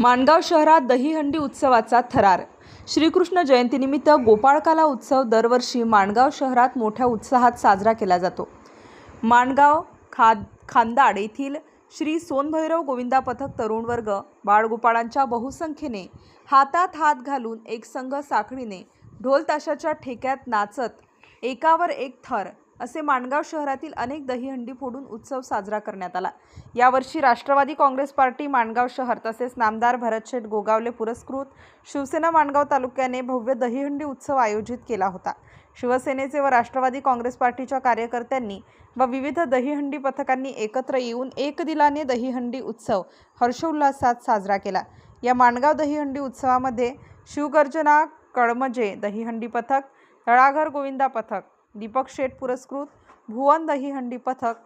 माणगाव शहरात दहीहंडी उत्सवाचा थरार. श्रीकृष्ण जयंतीनिमित्त गोपाळकाला उत्सव दरवर्षी माणगाव शहरात मोठ्या उत्साहात साजरा केला जातो. माणगाव खाद खांदाड येथील श्री सोनभैरव गोविंदा पथक तरुण वर्ग बाळगोपाळांच्या बहुसंख्येने हातात हात घालून एक संघ साखळीने ढोल ताशाच्या ठेक्यात नाचत एकावर एक थर असे माणगाव शहरातील अनेक दहीहंडी फोडून उत्सव साजरा करण्यात आला. यावर्षी राष्ट्रवादी काँग्रेस पार्टी माणगाव शहर तसेच नामदार भरतशेठ गोगावले पुरस्कृत. शिवसेना माणगाव तालुक्याने भव्य दहीहंडी उत्सव आयोजित केला होता. शिवसेनेचे व राष्ट्रवादी काँग्रेस पार्टीच्या कार्यकर्त्यांनी व विविध दहीहंडी पथकांनी एकत्र येऊन एक दिलाने दहीहंडी उत्सव हर्षोल्लासात साजरा केला. या माणगाव दहीहंडी उत्सवामध्ये शिवगर्जना कळमजे दहीहंडी पथक तळाघर गोविंदा पथक दीपक शेठ पुरस्कृत भुवन दहीहंडी पथक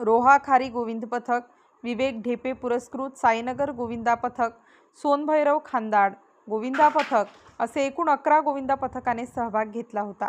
रोहा खारी गोविंद पथक विवेक ढेपे पुरस्कृत साईनगर गोविंदा पथक सोनभैरव खांदाड गोविंदा पथक असे एकूण अकरा गोविंदा पथकाने सहभाग घेतला होता.